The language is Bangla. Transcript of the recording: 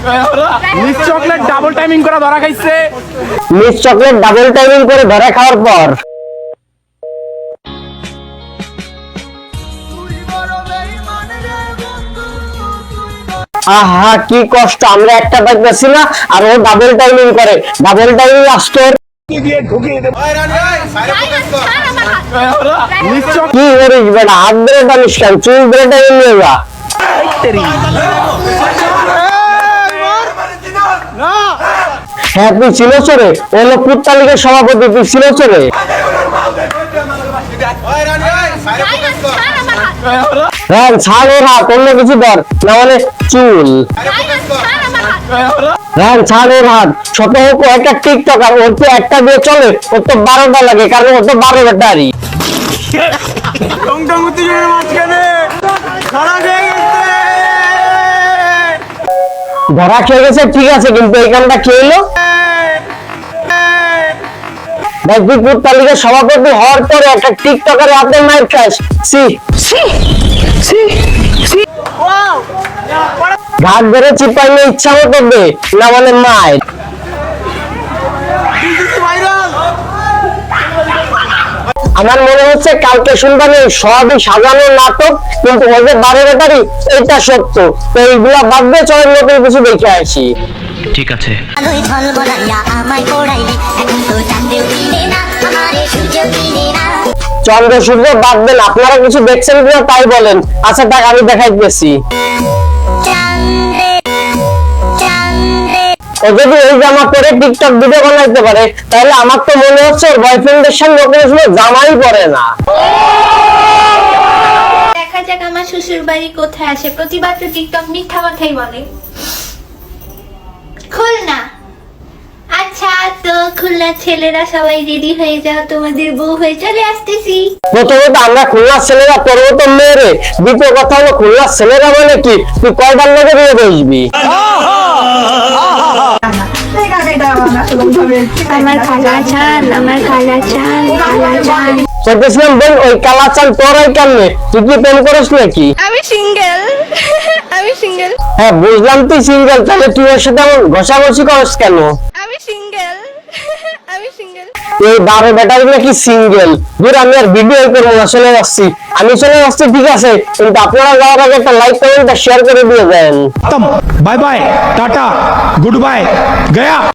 মিস চকলেট ডাবল টাইমিং করা ধরা খাইছে। মিস চকলেট ডাবল টাইমিং করে ধরে খাওয়ার পর। আহা কি কষ্ট আমরা একটা পাইতেছি না আর ও ডাবল টাইমিং করে। ডাবল টাইমিং আসতো। কি করিস বেটা হাত ধরে টানিস কেন? চুল ধরে টাইমিং নিয়ে যা হ্যাঁ তুই ছিল চরে? ও হলো পুত্তালিকের সভাপতি, তুই ছিল চরে? হ্যাঁ ছাড় হাত অন্য কিছু ধর, না মানে চুল। হ্যাঁ ছাড় ওর হাত ছোট হোক একটা টিকটকার, ওর তো একটা দিয়ে চলে, ওর তো বারোটা লাগে, কারণ ওর তো বারো ব্যাটারি ধরা খেয়ে গেছে ঠিক আছে কিন্তু এই গানটা কে এলো? তুই সভাপতি হওয়ার পরে একটা টিকটকের হাতে মায়ের খাস। সি ঘাট ধরে চিপাইলে ইচ্ছা মতো দে না মানে মায়ের আমার মনে হচ্ছে কালকে শুনবানি সবই সাজানো নাটক কিন্তু ওদের বারো ব্যাটারি এটা সত্য। তো এইগুলা বাদ দিয়ে চলেন নতুন কিছু দেখে আসি। ঠিক আছে। চন্দ্র সূর্য বাদ দেন আপনারা কিছু দেখছেন কিনা তাই বলেন। আচ্ছা টাকা আমি দেখাইতেছি। চাঁদে ও যদি এই জামা পরে টিকটক ভিডিও বানাইতে পারে তাহলে আমার তো মনে হচ্ছে ওর বয়ফ্রেন্ডের সঙ্গে ওকে আসলে জামাই পরে না। দেখা যাক আমার শ্বশুর বাড়ি কোথায় আসে প্রতিবার তো টিকটক মিথ্যা কথাই বলে। খুলনা। আচ্ছা তো খুলনা ছেলেরা সবাই রেডি হয়ে যাও তোমাদের বউ হয়ে চলে আসতেছি। প্রথমত আমরা খুলনার ছেলেরা পড়ব তো মেয়েরে। দ্বিতীয় কথা হলো খুলনার ছেলেরা মানে কি তুই কয়বার লেগে দিয়ে বসবি আমার কালা ওই কালা তুই কি প্রেম করিস নাকি? আমি সিঙ্গেল। আমি সিঙ্গেল। হ্যাঁ বুঝলাম তুই সিঙ্গেল তাহলে তুই ওর সাথে ঘষাঘষি করিস কেন? আমি সিঙ্গেল। আমি সিঙ্গেল। এই বারো বেটার নাকি সিঙ্গেল? ধর আমি আর ভিডিও করব না চলে যাচ্ছি আমি চলে যাচ্ছি ঠিক আছে কিন্তু আপনারা যাওয়ার আগে একটা লাইক কমেন্ট শেয়ার করে দিয়ে দেন bye bye tata goodbye Gaya.